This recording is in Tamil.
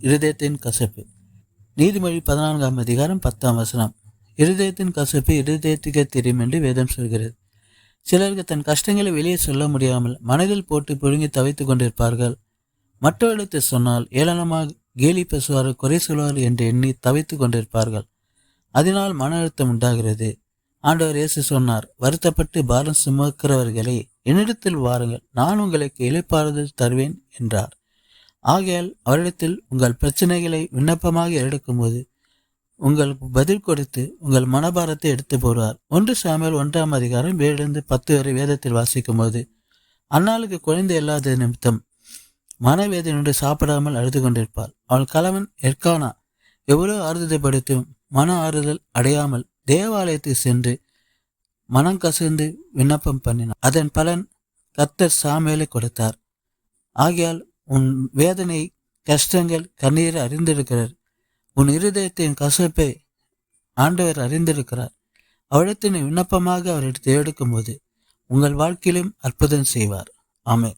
இருதயத்தின் கசப்பு. நீதிமொழி பதினான்காம் அதிகாரம் பத்தாம் வசனம். இருதயத்தின் கசப்பு இருதயத்துக்கே தெரியும் என்று வேதம் சொல்கிறது. சிலருக்கு தன் கஷ்டங்களை வெளியே சொல்ல முடியாமல் மனதில் போட்டு புழுங்கி தவித்துக் கொண்டிருப்பார்கள். மற்றவர்களுக்கு சொன்னால் ஏளனமாக கேலி பேசுவார் குறை சொல்வார் என்று எண்ணி தவித்துக் கொண்டிருப்பார்கள். அதனால் மன அழுத்தம் உண்டாகிறது. ஆண்டவர் இயேசு சொன்னார் வருத்தப்பட்டு பாரம் சுமக்கிறவர்களை என்னிடத்தில் வாருங்கள். நான் உங்களுக்கு இழைப்பாறுதல் தருவேன் என்றார். ஆகையால் அவரிடத்தில் உங்கள் பிரச்சனைகளை விண்ணப்பமாக எடுக்கும்போது உங்களுக்கு பதில் கொடுத்து உங்கள் மனபாரத்தை எடுத்து போடுவார். ஒன்று சாமியல் ஒன்றாம் அதிகாரம் ஏழிலிருந்து பத்து வரை வேதத்தில் வாசிக்கும் போது அன்னாளுக்கு குழந்தை இல்லாத நிமித்தம் மனவேதனையோடு சாப்பிடாமல் அழுது கொண்டிருப்பாள். அவள் கலவன் எற்கானா எவ்வளவு ஆறுதலைப்படுத்தும் மன ஆறுதல் அடையாமல் தேவாலயத்துக்கு சென்று மனம் கசந்து விண்ணப்பம் பண்ணினார் அதன் பலன் கர்த்தர் சாமியலை கொடுத்தார். ஆகையால் உன் வேதனை கஷ்டங்கள் கண்ணீரை அறிந்திருக்கிறார். உன் இருதயத்தின் கசப்பை ஆண்டவர் அறிந்திருக்கிறார். அவரிடத்தின் விண்ணப்பமாக அவரிடத்தை எடுக்கும்போது உங்கள் வாழ்க்கையிலும் அற்புதம் செய்வார். ஆமே